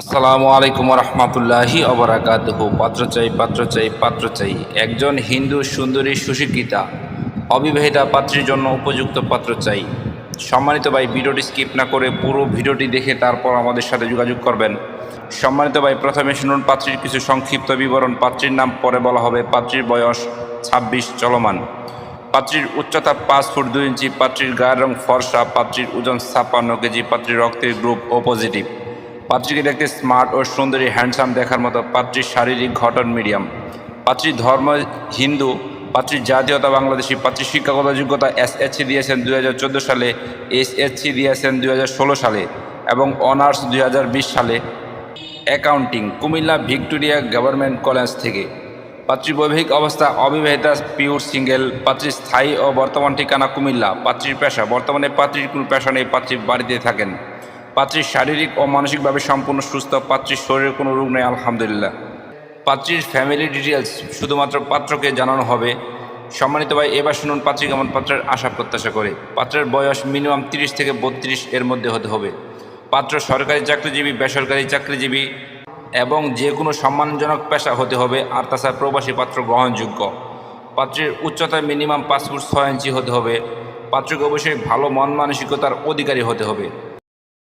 আসসালামু আলাইকুম রহমতুল্লাহি অবরাকাতহ পাত্র চাই পাত্র চাই পাত্র চাই। একজন হিন্দু, সুন্দরী, সুশিক্ষিতা, অবিবাহিতা পাত্রীর জন্য উপযুক্ত পাত্র চাই। সম্মানিত ভাই, ভিডিওটি স্কিপ না করে পুরো ভিডিওটি দেখে তারপর আমাদের সাথে যোগাযোগ করবেন। সম্মানিত ভাই, প্রথমে শুনুন পাত্রীর কিছু সংক্ষিপ্ত বিবরণ। পাত্রীর নাম পরে বলা হবে। পাত্রীর বয়স ছাব্বিশ, চলমান। পাত্রীর উচ্চতা পাঁচ ফুট দুই ইঞ্চি, পাত্রীর গায়ের রং ফর্সা, পাত্রীর ওজন ছাপ্পান্ন কেজি, পাত্রীর রক্তের গ্রুপ ও পজিটিভ। পাত্রীকে দেখতে স্মার্ট ও সুন্দরী, হ্যান্ডসাম দেখার মতো পাত্রীর শারীরিক ঘটন মিডিয়াম। পাত্রীর ধর্ম হিন্দু, পাত্রীর জাতীয়তা বাংলাদেশি, পাত্রীর শিক্ষাগত যোগ্যতা এসএসসি দিয়েছেন দুই সালে, এসএসসি দিয়েছেন দুই সালে এবং অনার্স দুই হাজার বিশ সালে। Accounting, Comilla Victoria government college থেকে। পাত্রী বৈবাহিক অবস্থা অবিবাহিতা, পিওর সিঙ্গেল, পাত্রীর স্থায়ী ও বর্তমান ঠিকানা কুমিল্লা। পাত্রীর পেশা, বর্তমানে পাত্রীর কোনো পেশা নেই পাত্রী বাড়িতে থাকেন। পাত্রীর শারীরিক ও মানসিকভাবে সম্পূর্ণ সুস্থ, পাত্রীর শরীরে কোনো রোগ নেই, আলহামদুলিল্লাহ। পাত্রীর ফ্যামিলি ডিটেলস শুধুমাত্র পাত্রকে জানানো হবে। সম্মানিত ভাই, এবার শুনুন পাত্রী কেমন পাত্রের আশা প্রত্যাশা করে। পাত্রের বয়স মিনিমাম তিরিশ থেকে বত্রিশ এর মধ্যে হতে হবে। পাত্র সরকারি চাকরিজীবী, বেসরকারি চাকরিজীবী এবং যে কোনো সম্মানজনক পেশা হতে হবে, আর তাছাড়া প্রবাসী পাত্র গ্রহণযোগ্য। পাত্রের উচ্চতা মিনিমাম পাঁচ ফুট ছয় ইঞ্চি হতে হবে। পাত্রকে অবশ্যই ভালো মন মানসিকতার অধিকারী হতে হবে।